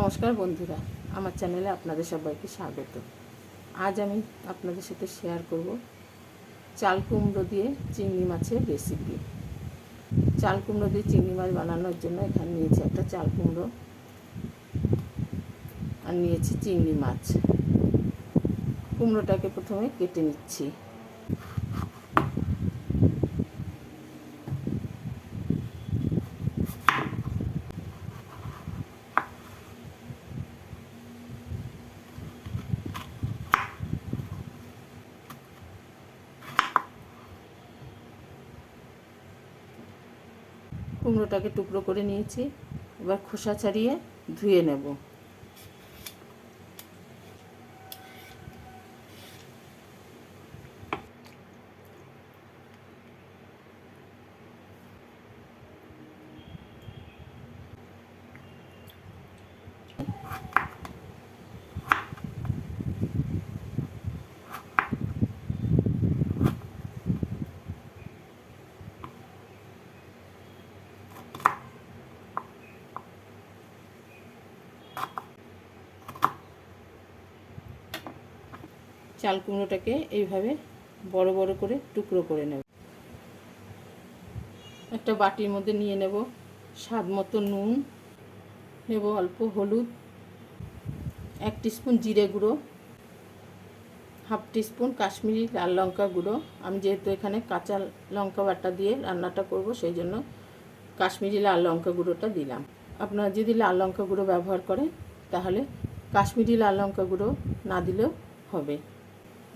নমস্কার বন্ধুরা, আমার চ্যানেলে আপনাদের সবাইকে স্বাগত। আজ আমি আপনাদের সাথে শেয়ার করব চাল কুমড়ো দিয়ে চিংড়ি মাছের রেসিপি চাল কুমড়ো দিয়ে চিংড়ি মাছ বানানোর জন্য এখানে নিয়েছি একটা চাল কুমড়ো আর নিয়েছি চিংড়ি মাছ। কুমড়োটাকে প্রথমে কেটে নিচ্ছি। কুমড়োটাকে টুকরো করে নিয়েছি এবার খোসা ছাড়িয়ে ধুয়ে নেব। চাল কুমড়োটাকে এইভাবে বড় বড় করে টুকরো করে নেব। একটা বাটির মধ্যে নিয়ে নেব স্বাদ মতো নুন, নেব অল্প হলুদ, এক স্পুন জিরে গুঁড়ো, হাফ টিস্পুন কাশ্মীরি লাল লঙ্কা গুঁড়ো। আমি যেহেতু এখানে কাঁচা লঙ্কা বাটা দিয়ে রান্নাটা করব, সেই জন্য কাশ্মীরি লাল লঙ্কা গুঁড়োটা দিলাম। আপনারা যদি লাল লঙ্কা গুঁড়ো ব্যবহার করেন, তাহলে কাশ্মীরি লাল লঙ্কা গুঁড়ো না দিলেও হবে।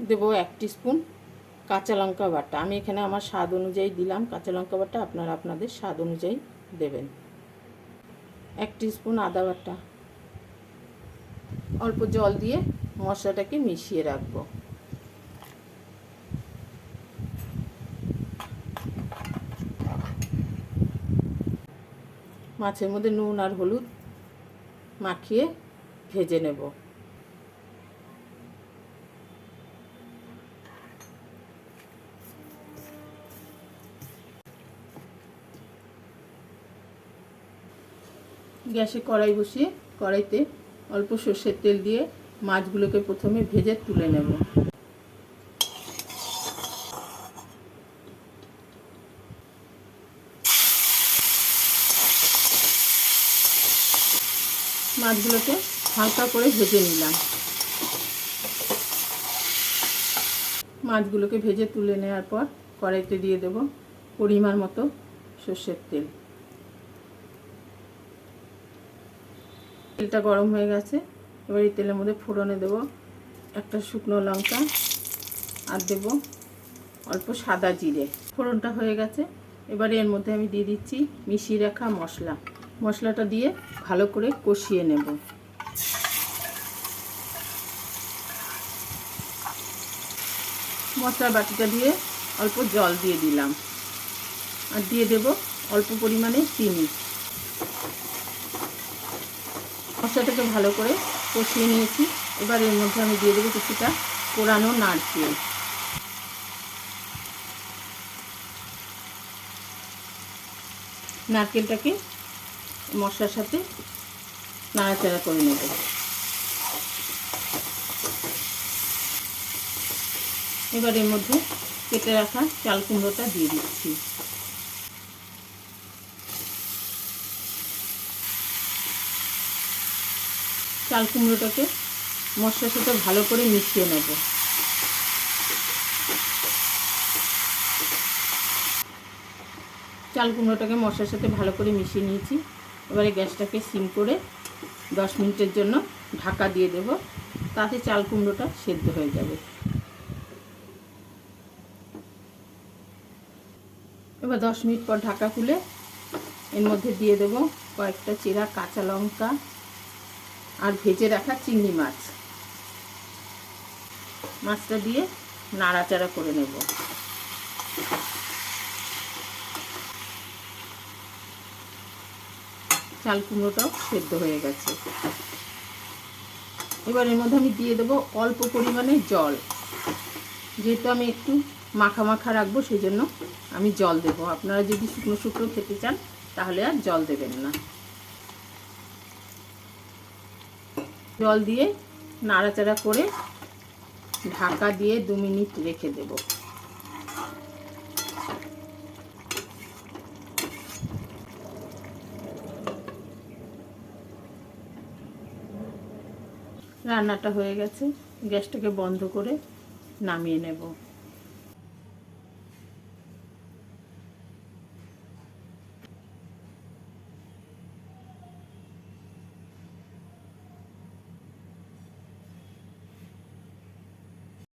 দেবো এক স্পুন কাঁচা লঙ্কা বাটা। আমি এখানে আমার স্বাদ অনুযায়ী দিলাম। কাঁচা লঙ্কা বাটা আপনারা আপনাদের স্বাদ অনুযায়ী দেবেন। এক স্পুন আদা বাটা। অল্প জল দিয়ে মশলাটাকে মিশিয়ে রাখব। মাছের মধ্যে নুন আর হলুদ মাখিয়ে ভেজে নেব। গ্যাসে কড়াই বসিয়ে কড়াইতে অল্প সর্ষের তেল দিয়ে মাছগুলোকে প্রথমে ভেজে তুলে নেব। মাছগুলোকে হালকা করে ভেজে নিলাম। মাছগুলোকে ভেজে তুলে নেওয়ার পর কড়াইতে দিয়ে দেব পরিমাণ মতো সর্ষের তেল। তেলটা গরম হয়ে গেছে। এবার এই তেলের মধ্যে ফোড়নে দেব একটা শুকনো লঙ্কা আর দেব অল্প সাদা জিরে। ফোড়নটা হয়ে গেছে। এবার এর মধ্যে আমি দিয়ে দিচ্ছি মিশিয়ে রাখা মশলা। মশলাটা দিয়ে ভালো করে কষিয়ে নেব। মশলার বাটিটা দিয়ে অল্প জল দিয়ে দিলাম। আর দিয়ে দেব অল্প পরিমাণে চিনি। মশলাটাকে ভালো করে কষিয়ে নিয়েছি। এবার এর মধ্যে আমি দিয়ে দেবো কিছুটা পোড়ানো নারকেল। নারকেলটাকে মশলার সাথে নাড়াচাড়া করে নেব। এবার এর মধ্যে কেটে রাখা চাল কুমড়োটা দিয়ে দিচ্ছি। চাল কুমড়োটাকে মশলার সাথে ভালো করে মিশিয়ে নেব। চাল কুমড়োটাকে মশলার সাথে ভালো করে মিশিয়ে নিয়েছি। এবারে গ্যাসটাকে সিম করে দশ মিনিটের জন্য ঢাকা দিয়ে দেব। তাতে চাল কুমড়োটা সেদ্ধ হয়ে যাবে। এবার দশ মিনিট পর ঢাকা খুলে এর মধ্যে দিয়ে দেব কয়েকটা চেরা কাঁচা লঙ্কা আর ভেজে রাখা চিংড়ি মাছ। মাছটা দিয়ে নাড়াচাড়া করে নেব। চাল কুমড়োটাও সেদ্ধ হয়ে গেছে। এবার এর মধ্যে আমি দিয়ে দেবো অল্প পরিমাণে জল। যেহেতু আমি একটু মাখা মাখা রাখব সেই জন্য আমি জল দেব। আপনারা যদি শুকনো শুকনো খেতে চান, তাহলে আর জল দেবেন না। জল দিয়ে নাড়াচাড়া করে ঢাকা দিয়ে দু মিনিট রেখে দেব। রান্নাটা হয়ে গেছে। গ্যাসটাকে বন্ধ করে নামিয়ে নেব।